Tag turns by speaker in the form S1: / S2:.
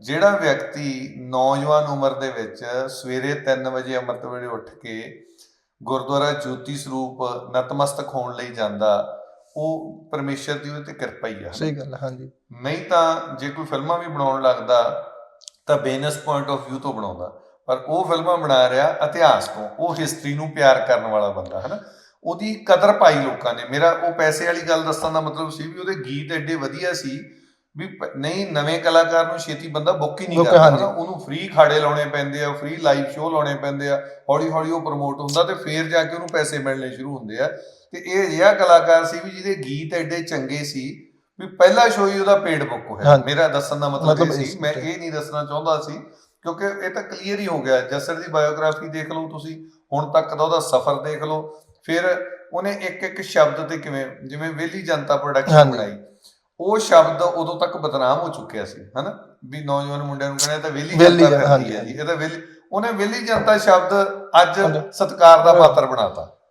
S1: ਜਿਹੜਾ ਵਿਅਕਤੀ ਨੌਜਵਾਨ ਉਮਰ ਦੇ ਵਿੱਚ ਸਵੇਰੇ 3 ਵਜੇ ਅੰਮ੍ਰਿਤ ਵੇਲੇ ਉੱਠ ਕੇ ਗੁਰਦੁਆਰਾ ਜੋਤੀ ਸਰੂਪ ਨਤਮਸਤਕ ਹੋਣ ਲਈ ਜਾਂਦਾ ਉਹ ਪਰਮੇਸ਼ਰ ਦੀ ਉਹਦੇ ਤੇ ਕਿਰਪਾ ਹੀ ਆ।
S2: ਸਹੀ ਗੱਲ ਹਾਂਜੀ।
S1: ਨਹੀਂ ਤਾਂ ਜੇ ਕੋਈ ਫਿਲਮਾਂ ਵੀ ਬਣਾਉਣ ਲੱਗਦਾ ਤਾਂ ਬਿਜ਼ਨਸ ਪੁਆਇੰਟ ਆਫ View ਤੋਂ ਬਣਾਉਂਦਾ। ਪਰ ਉਹ ਫਿਲਮਾਂ ਬਣਾ ਰਿਹਾ ਇਤਿਹਾਸ ਤੋਂ ਉਹ ਹਿਸਟਰੀ ਨੂੰ ਪਿਆਰ ਕਰਨ ਵਾਲਾ ਬੰਦਾ ਹੈ ਨਾ ਉਹਦੀ ਕਦਰ ਪਾਈ ਲੋਕਾਂ ਨੇ। ਮੇਰਾ ਉਹ ਪੈਸੇ ਵਾਲੀ ਗੱਲ ਦੱਸਣ ਦਾ ਮਤਲਬ ਸੀ ਵੀ ਉਹਦੇ ਗੀਤ ਐਡੇ ਵਧੀਆ ਸੀ ਵੀ ਨਹੀਂ ਨਵੇਂ ਕਲਾਕਾਰ ਨੂੰ ਛੇਤੀ ਬੰਦਾ ਬੁੱਕ ਹੀ ਨਹੀਂ ਕਰਦਾ ਉਹਨੂੰ ਫ੍ਰੀ ਖਾੜੇ ਲਾਉਣੇ ਪੈਂਦੇ ਆ ਫ੍ਰੀ ਲਾਈਵ ਸ਼ੋਅ ਲਾਉਣੇ ਪੈਂਦੇ ਆ ਹੌਲੀ ਹੌਲੀ ਉਹ ਪ੍ਰਮੋਟ ਹੁੰਦਾ ਤੇ ਫੇਰ ਜਾ ਕੇ ਉਹਨੂੰ ਪੈਸੇ ਮਿਲਣੇ ਸ਼ੁਰੂ ਹੁੰਦੇ ਆ। ਤੇ ਇਹ ਅਜਿਹਾ ਕਲਾਕਾਰ ਸੀ ਵੀ ਜਿਹਦੇ ਗੀਤ ਐਡੇ ਚੰਗੇ ਸੀ ਵੀ ਪਹਿਲਾ ਸ਼ੋਅ ਹੀ ਉਹਦਾ ਪੇਡ ਬੁੱਕ ਹੋਇਆ। ਮੇਰਾ ਦੱਸਣ ਦਾ ਮਤਲਬ ਇਹ ਸੀ। ਮੈਂ ਇਹ ਨਹੀਂ ਦੱਸਣਾ ਚਾਹੁੰਦਾ ਸੀ ਕਿਉਂਕਿ ਇਹ ਤਾਂ ਕਲੀਅਰ ਹੀ ਹੋ ਗਿਆ। ਜਸਰ ਦੀ ਬਾਇਓਗ੍ਰਾਫੀ ਦੇਖ ਲਓ ਤੁਸੀਂ ਹੁਣ ਤੱਕ ਦਾ ਉਹਦਾ ਸਫ਼ਰ ਦੇਖ ਲਓ। ਫਿਰ ਉਹਨੇ ਇੱਕ ਇੱਕ ਸ਼ਬਦ ਤੇ ਕਿਵੇਂ ਜਿਵੇਂ ਵੇਲੀ ਜਨਤਾ ਪ੍ਰੋਡਕਸ਼ਨ। ਬਣਾਈ। ਉਹ ਸ਼ਬਦ ਉਦੋਂ ਤੱਕ ਬਦਨਾਮ ਹੋ ਚੁੱਕਿਆ ਸੀ ਹਨਾ? ਵੀ ਨੌਜਵਾਨ ਮੁੰਡਿਆਂ ਨੂੰ ਕਹਿੰਦੇ ਇਹ ਤਾਂ ਵੇਲੀ
S2: ਵਿਹਲੀ
S1: ਜਨਤਾ
S2: ਜਨ-
S1: ਫਿਰਦੀ ਹੈ ਜੀ ਇਹ ਤਾਂ ਵੇਲੀ ਉਹਨੇ ਵੇਲੀ ਜਨਤਾ ਸ਼ਬਦ ਅੱਜ। ਸਤਕਾਰ ਦਾ ਪਾਤਰ ਬਣਾਤਾ।